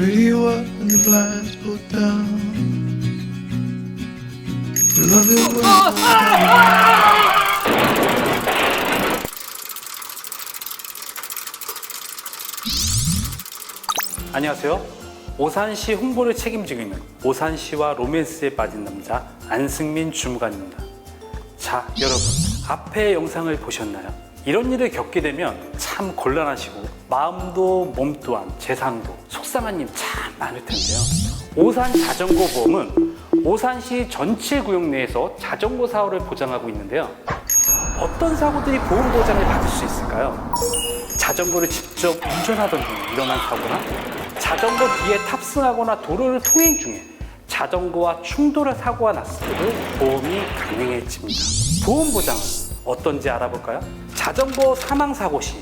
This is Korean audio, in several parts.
Up and the blinds pulled down. We love it when 안녕하세요. 오산시 홍보를 책임지고 있는 오산시와 로맨스에 빠진 남자 안승민 주무관입니다. 자, 여러분. 앞에 영상을 보셨나요? 이런 일을 겪게 되면 참 곤란하시고 마음도 몸 또한 재산도 속상한 일 참 많을 텐데요. 오산 자전거 보험은 오산시 전체 구역 내에서 자전거 사고를 보장하고 있는데요. 어떤 사고들이 보험 보장을 받을 수 있을까요? 자전거를 직접 운전하던 중에 일어난 사고나 자전거 뒤에 탑승하거나 도로를 통행 중에 자전거와 충돌할 사고가 났을 때도 보험이 가능해집니다. 보험 보장은 어떤지 알아볼까요? 자전거 사망 사고 시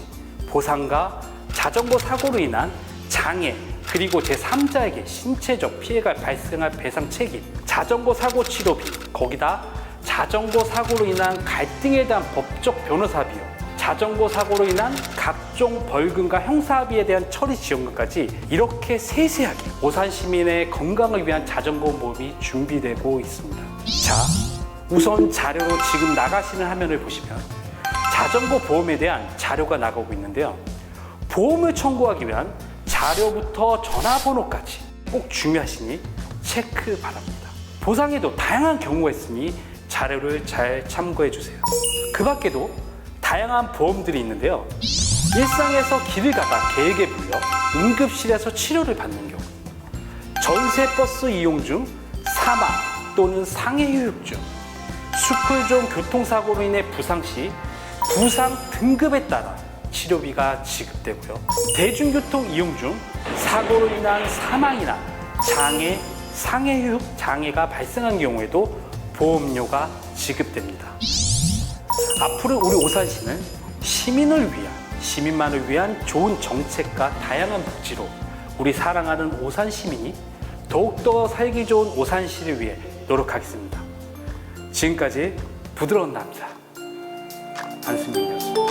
보상과 자전거 사고로 인한 장애 그리고 제3자에게 신체적 피해가 발생할 배상 책임, 자전거 사고 치료비, 거기다 자전거 사고로 인한 갈등에 대한 법적 변호사 비용, 자전거 사고로 인한 각종 벌금과 형사비에 대한 처리 지원금까지 이렇게 세세하게 오산 시민의 건강을 위한 자전거 보험이 준비되고 있습니다. 자, 우선 자료로 지금 나가시는 화면을 보시면 자전거 보험에 대한 자료가 나가고 있는데요. 보험을 청구하기 위한 자료부터 전화번호까지 꼭 중요하시니 체크 바랍니다. 보상에도 다양한 경우가 있으니 자료를 잘 참고해 주세요. 그 밖에도 다양한 보험들이 있는데요. 일상에서 길을 가다 계획에 물려 응급실에서 치료를 받는 경우, 전세 버스 이용 중 사망 또는 상해 중, 수풀종 교통사고로 인해 부상 시 부상 등급에 따라 치료비가 지급되고요. 대중교통 이용 중 사고로 인한 사망이나 장애, 상해 휴육 장애가 발생한 경우에도 보험료가 지급됩니다. 앞으로 우리 오산시는 시민을 위한, 시민만을 위한 좋은 정책과 다양한 복지로 우리 사랑하는 오산 시민이 더욱더 살기 좋은 오산시를 위해 노력하겠습니다. 지금까지 부드러운 남자 안승민이었습니다.